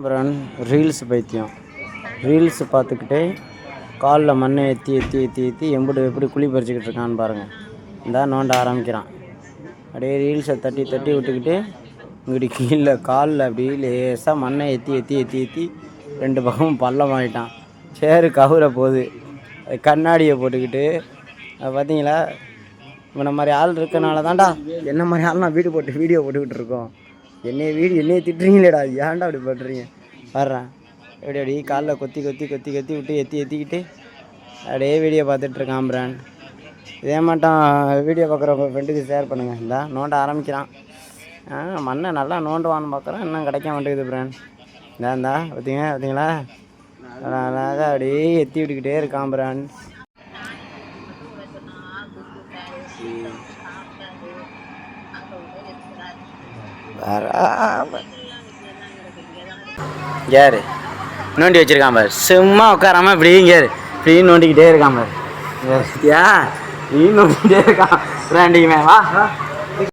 அப்புறம் ரீல்ஸ் பைத்தியம். ரீல்ஸ் பார்த்துக்கிட்டே காலில் மண்ணை ஏற்றி ஏற்றி ஏற்றி ஏற்றி எம்புடு எப்படி குழி பறிச்சுக்கிட்டு இருக்கான்னு பாருங்கள் இந்தா நோண்ட ஆரம்பிக்கிறான். அப்படியே ரீல்ஸை தட்டி தட்டி விட்டுக்கிட்டு இங்கிட்டு கீழே காலில் அப்படியே லேசாக மண்ணை ஏற்றி ஏற்றி ஏற்றி ஏற்றி ரெண்டு பக்கமும் பள்ளம் ஆகிட்டான் சேரு கவுர போகுது கண்ணாடியை போட்டுக்கிட்டு பார்த்தீங்களா இவனை மாதிரி ஆள் இருக்கனால தான்டா. என்ன மாதிரி ஆள் நான் வீடு போட்டு வீடியோ போட்டுக்கிட்டு இருக்கோம். என்னைய வீடு என்னைய திட்டுறீங்களேடா ஏன்டா அப்படி பண்ணுறீங்க வர்றேன் எப்படி அப்படி காலில் கொத்தி கொத்தி கொத்தி கொத்தி விட்டு எத்தி ஏற்றிக்கிட்டு அப்படியே வீடியோ பார்த்துட்ருக்கான் பிரான். இதே மாட்டோம் வீடியோ பார்க்குறவங்க ஃப்ரெண்டுக்கு ஷேர் பண்ணுங்கள் இந்தா நோண்ட ஆரம்பிக்கிறான். ஆ மண்ணை நல்லா நோண்டுவான்னு பார்க்குறேன். இன்னும் கிடைக்க மாட்டேங்குது பிரான். இந்தா இந்தா பார்த்தீங்க பார்த்தீங்களா அழகாக அப்படியே எத்தி விட்டுக்கிட்டே இருக்கான் பிரான். வராம நோண்டி வச்சுருக்கான் பாரு. சும்மா உட்காராம இப்படியும் கேரு இப்படியும் நோண்டிக்கிட்டே இருக்கான் பாரு. யா நீ நோண்டிக்கிட்டே இருக்கான். பிராண்டிக்குமே வா.